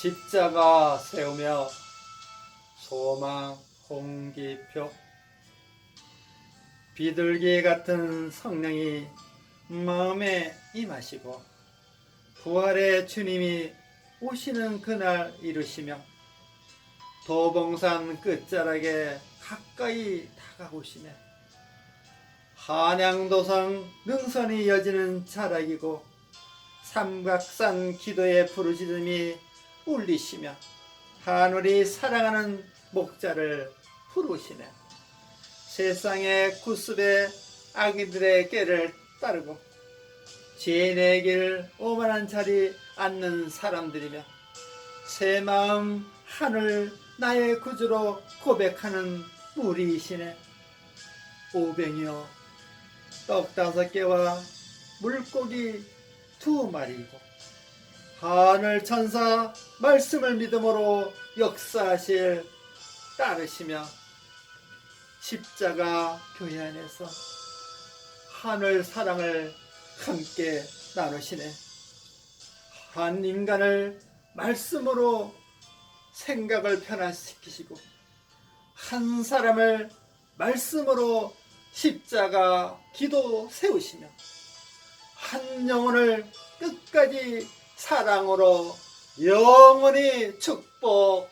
십자가 세우며 소망 홍기표. 비둘기 같은 성령이 마음에 임하시고 부활의 주님이 오시는 그날 이루시며 도봉산 끝자락에 가까이 다가오시네 한양도성 능선이 이어지는 자락이고 삼각산 기도의 부르짖음이 울리시며 하늘이 사랑하는 목자를 부르시네. 세상의 구습에 아기들의 꾀를 따르고 죄인의 길 오만한 자리 앉는 사람들이며 새 마음 하늘 나의 구주로 고백하는 무리이시네. 오병이여 떡 다섯 개와 물고기 두 마리이고 하늘 천사 말씀을 믿음으로 역사하실 따르시며 십자가 교회 안에서 하늘 사랑을 함께 나누시네. 한 인간을 말씀으로 생각을 변화시키시고 한 사람을 말씀으로 십자가 기도 세우시며 한 영혼을 끝까지 사랑으로 영원히 축복하시네.